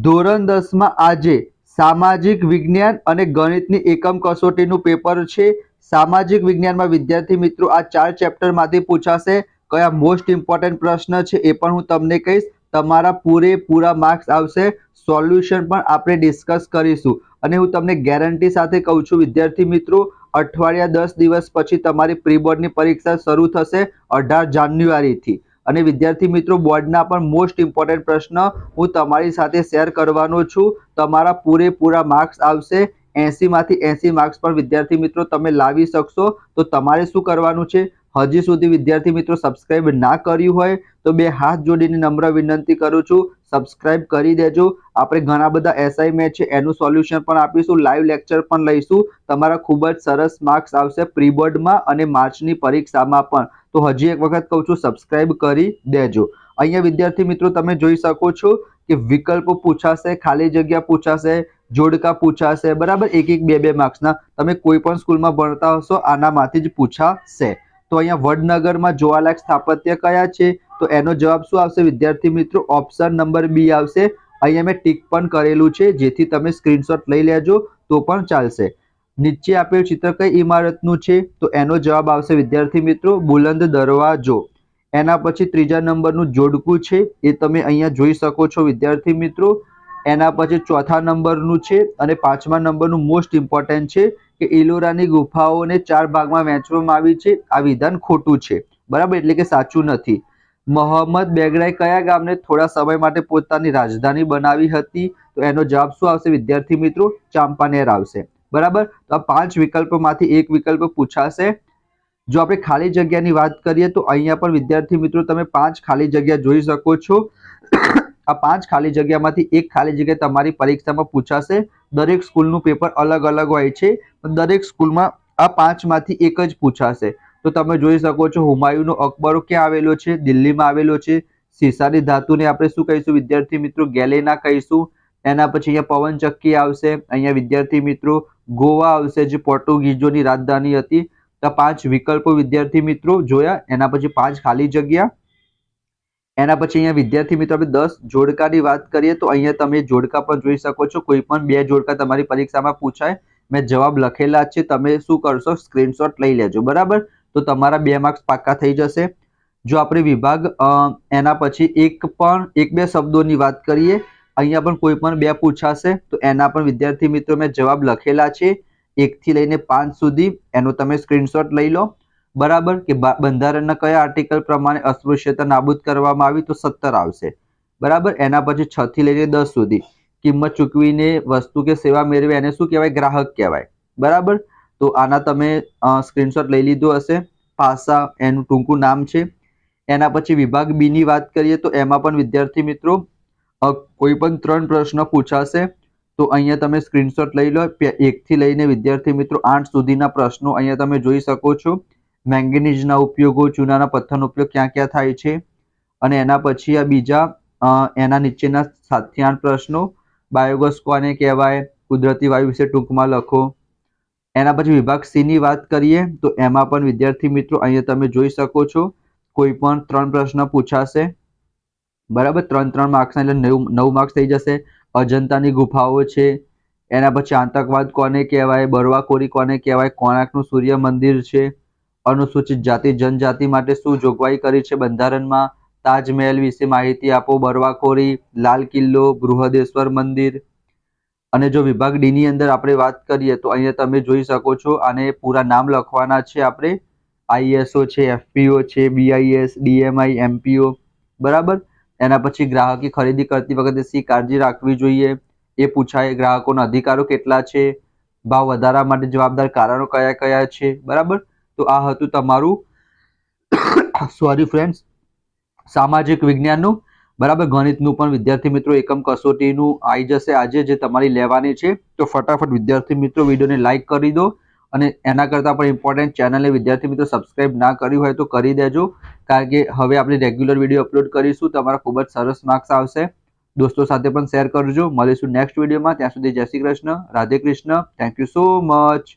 ધોરણ દસમાં આજે સામાજિક વિજ્ઞાન અને ગણિતની એકમ કસોટીનું પેપર છે. સામાજિક વિજ્ઞાનમાં વિદ્યાર્થી મિત્રો, આ ચાર ચેપ્ટરમાંથી પૂછાશે કયા મોસ્ટ ઇમ્પોર્ટન્ટ પ્રશ્ન છે એ પણ હું તમને કહીશ. તમારા પૂરેપૂરા માર્ક્સ આવશે. સોલ્યુશન પણ આપણે ડિસ્કસ કરીશું. અને હું તમને ગેરંટી સાથે કહું છું, વિદ્યાર્થી મિત્રો, અઠવાડિયા દસ દિવસ પછી તમારી પ્રી બોર્ડની પરીક્ષા શરૂ થશે અઢાર જાન્યુઆરીથી. અને વિદ્યાર્થી મિત્રો, બોર્ડના પણ મોસ્ટ ઇમ્પોર્ટન્ટ પ્રશ્ન હું તમારી સાથે શેર કરવાનો છું. તમારા પૂરેપૂરા માર્ક્સ આવશે. એંસીમાંથી એંસી માર્ક્સ પણ વિદ્યાર્થી મિત્રો તમે લાવી શકશો. તો તમારે શું કરવાનું છે? હજી સુધી વિદ્યાર્થી મિત્રો સબસ્ક્રાઇબ ના કર્યું હોય તો બે હાથ જોડીને નમ્ર વિનંતી કરું છું. સબસ્ક્રાઇબ કરી દેજો. આપણે ઘણા બધા એસાઇમેન્ટ છે, એનું સોલ્યુશન પણ આપીશું લાઈવ લેક્ચર પણ લઈશું. તમારા ખૂબ જ સરસ માર્ક્સ આવશે પ્રી બોર્ડમાં અને માર્ચની પરીક્ષામાં પણ. તો હજી એક વખત કહું છું સબસ્ક્રાઇબ કરી દેજો. અહીંયા વિદ્યાર્થી મિત્રો, તમે જોઈ શકો છો કે વિકલ્પ પૂછાશે, ખાલી જગ્યા પૂછાશે, જોડકા પૂછાશે, બરાબર? એક એક બે બે માર્ક્સના તમે કોઈ પણ સ્કૂલમાં ભણતા હશો, આનામાંથી જ પૂછાશે. તો અહીંયા વડનગરમાં જોવાલાયક સ્થાપત્ય કયા છે? તો એનો જવાબ શું આવશે વિદ્યાર્થી મિત્રો? ઓપ્શન નંબર બી આવશે. અહીંયા મેં ટીક પણ કરેલું છે, જેથી તમે સ્ક્રીનશોટ લઈ લેજો, તો પણ ચાલશે. નીચે આપેલ ચિત્ર કઈ ઇમારતનું છે? તો એનો જવાબ આવશે વિદ્યાર્થી મિત્રો, બુલંદ દરવાજો. એના પછી ત્રીજા નંબરનું જોડકું છે, એ તમે અહીંયા જોઈ શકો છો વિદ્યાર્થી મિત્રો. એના પછી ચોથા નંબરનું છે, અને પાંચમા નંબરનું મોસ્ટ ઇમ્પોર્ટન્ટ છે કે ઇલોરાની ગુફાઓને ચાર ભાગમાં વહેંચવામાં આવી છે. આ વિધાન ખોટું છે. બરાબર? એટલે કે સાચું નથી. મોહમ્મદ બેગડાએ કયા ગામને થોડા સમય માટે પોતાની રાજધાની બનાવી હતી? તો એનો જવાબ શું આવશે? વિદ્યાર્થી મિત્રો, ચાંપાનેર આવશે. બરાબર? તો આ પાંચ વિકલ્પોમાંથી એક વિકલ્પ પૂછાશે. જો આપણે ખાલી જગ્યાની વાત કરીએ, તો અહીંયા પણ વિદ્યાર્થી મિત્રો, તમે પાંચ ખાલી જગ્યા જોઈ શકો છો. આ પાંચ ખાલી જગ્યામાંથી એક ખાલી જગ્યા તમારી પરીક્ષામાં પૂછાશે. દરેક સ્કૂલનું પેપર અલગ અલગ હોય છે દરેક સ્કૂલમાં આ પાંચમાંથી એક જ પૂછાશે. તો તમે જોઈ શકો છો, હુમાયુનો અકબરો ક્યાં આવેલો છે? દિલ્હીમાં આવેલો છે. સીસાની ધાતુને આપણે શું કહીશું? વિદ્યાર્થી મિત્રો, ગેલેના કહીશું. એના પછી અહીંયા પવનચક્કી આવશે. અહીંયા વિદ્યાર્થી મિત્રો, ગોવા આવશે, જે પોર્ટુગીઝોની રાજધાની હતી. તો પાંચ વિકલ્પો વિદ્યાર્થી મિત્રો જોયા. એના પછી પાંચ ખાલી જગ્યા. એના પછી અહીંયા વિદ્યાર્થી મિત્રો, આપણે દસ જોડકાની વાત કરીએ તો અહીંયા તમે જોડકા પણ જોઈ શકો છો. કોઈ પણ બે જોડકા તમારી પરીક્ષામાં પૂછાય. મેં જવાબ લખેલા છે. તમે શું કરશો? સ્ક્રીનશોટ લઈ લેજો. બરાબર? તો તમારા બે માર્ક્સ પાક્કા થઈ જશે. જો આપણે વિભાગ એના પછી એક પણ, એક બે શબ્દોની વાત કરીએ, અહીંયા પણ કોઈ પણ બે પૂછાશે. તો એના પણ વિદ્યાર્થી મિત્રો મેં જવાબ લખેલા છે. એકથી લઈને પાંચ સુધી. એનો તમે સ્ક્રીનશોટ લઈ લો. બરાબર? કે બંધારણના કયા આર્ટિકલ પ્રમાણે અસ્પૃશ્યતા નાબૂદ કરવામાં આવી તો સત્તર આવશે. બરાબર? એના પછી છ થી લઈને દસ સુધી. કિંમત ચૂકવીને વસ્તુ કે સેવા મેળવે એને શું કહેવાય? ગ્રાહક કહેવાય. બરાબર? તો આના તમે સ્ક્રીનશોટ લઈ લીધો હશે. પાસા એનું ટૂંકું નામ છે. એના પછી વિભાગ બી ની વાત કરીએ તો એમાં પણ વિદ્યાર્થી મિત્રો કોઈ પણ ત્રણ પ્રશ્ન પૂછાશે, તો અહીંયા તમે સ્ક્રીનશોટ લઈ લો. એકથી લઈને વિદ્યાર્થી મિત્રો આઠ સુધીના પ્રશ્નો અહીંયા તમે જોઈ શકો છો. મેંગેનીઝના ઉપયોગો, ચૂનાના પથ્થરનો ઉપયોગ ક્યાં ક્યાં થાય છે? અને એના પછી આ બીજા એના નીચેના સાતથી આઠ પ્રશ્નો. બાયોગસ કોને કહેવાય? કુદરતી વાયુ વિશે ટૂંકમાં લખો. એના પછી વિભાગ સીની વાત કરીએ, તો એમાં પણ વિદ્યાર્થી મિત્રો અહીંયા તમે જોઈ શકો છો, કોઈ પણ ત્રણ પ્રશ્ન પૂછાશે. બરાબર? ત્રણ ત્રણ માર્ક્સના એટલે નવ નવ માર્ક્સ થઈ જશે. અજંતાની ગુફાઓ છે. એના પછી આતંકવાદ કોને કહેવાય? બરવાખોરી કોને કહેવાય? કોણાર્કનું સૂર્ય મંદિર છે. અનુસૂચિત જાતિ, જનજાતિ માટે શું જોગવાઈ કરી છે બંધારણમાં? તાજમહેલ વિશે માહિતી આપો. બરવાખોરી, લાલ કિલ્લો, બૃહદેશ્વર મંદિર. અને જો વિભાગ ડી ની અંદર આપણે વાત કરીએ તો અહીંયા તમે જોઈ શકો છો અને પૂરા નામ લખવાના છે આપણે. આઈએસઓ છે એફપીઓ છે બીઆઈએસ ડીએમઆઈ એમપીઓ બરાબર? એના પછી ગ્રાહકી ખરીદી કરતી વખતે શી કાળજી રાખવી જોઈએ. એ પૂછાય ગ્રાહકોના અધિકારો કેટલા છે? ભાવ વધારા માટે જવાબદાર કારણો કયા કયા છે? બરાબર? તો આ હતું તમારું. સોરી ફ્રેન્ડ્સ સામાજિક વિજ્ઞાનનું, બરાબર? ગણિતનું પણ વિદ્યાર્થી મિત્રો, એકમ કસોટીનું આવી જશે આજે જે તમારી લેવાની છે. તો ફટાફટ વિદ્યાર્થી મિત્રો, વિડીયોને લાઇક કરી દો અને એના કરતાં પણ ઇમ્પોર્ટન્ટ ચેનલને વિદ્યાર્થી મિત્રો સબસ્ક્રાઇબ ના કર્યું હોય તો કરી દેજો. કારણ કે હવે આપણે રેગ્યુલર વીડિયો અપલોડ કરીશું. તમારા ખૂબ જ સરસ માર્ક્સ આવશે. દોસ્તો સાથે પણ શેર કરજો. મળીશું નેક્સ્ટ વિડીયોમાં ત્યાં સુધી Jai Shri Krishna. Radhe Krishna. Thank you so much